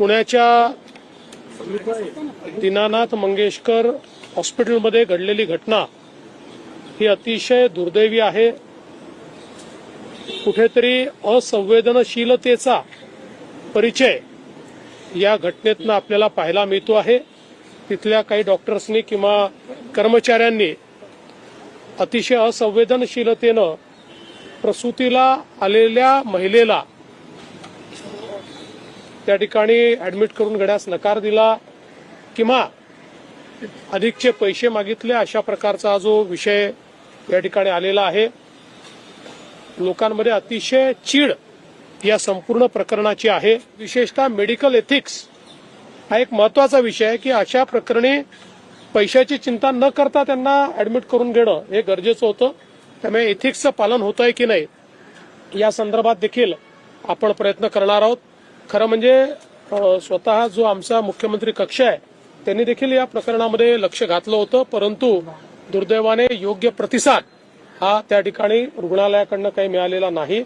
पुण्याच्या दीनानाथ मंगेशकर हॉस्पिटलमध्ये घडलेली घटना ही अतिशय दुर्दैवी आहे. कुठेतरी असंवेदनशीलतेचा परिचय या घटनेतनं आपल्याला पाहायला मिळतो आहे. तिथल्या काही डॉक्टर्सनी किंवा कर्मचाऱ्यांनी अतिशय असंवेदनशीलतेनं प्रसूतीला आलेल्या महिलेला त्या ठिकाणी ऍडमिट करून घेण्यास नकार दिला किंवा अधिकचे पैसे मागितले अशा प्रकारचा जो विषय या ठिकाणी आलेला आहे. लोकांमध्ये अतिशय चीड या संपूर्ण प्रकरणाची आहे. विशेषतः मेडिकल एथिक्स हा एक महत्त्वाचा विषय आहे की अशा प्रकरणी पैशाची चिंता न करता त्यांना ऍडमिट करून घेणं हे गरजेचं होतं. त्यामुळे एथिक्सचं पालन होत आहे की नाही या संदर्भात देखील आपण प्रयत्न करणार आहोत. खरं म्हणजे स्वतः जो आमचा मुख्यमंत्री कक्ष आहे त्यांनी देखील या प्रकरणामध्ये लक्ष घातलं होतं परंतु दुर्दैवाने योग्य प्रतिसाद हा त्या ठिकाणी रुग्णालयाकडनं काही मिळालेला नाही.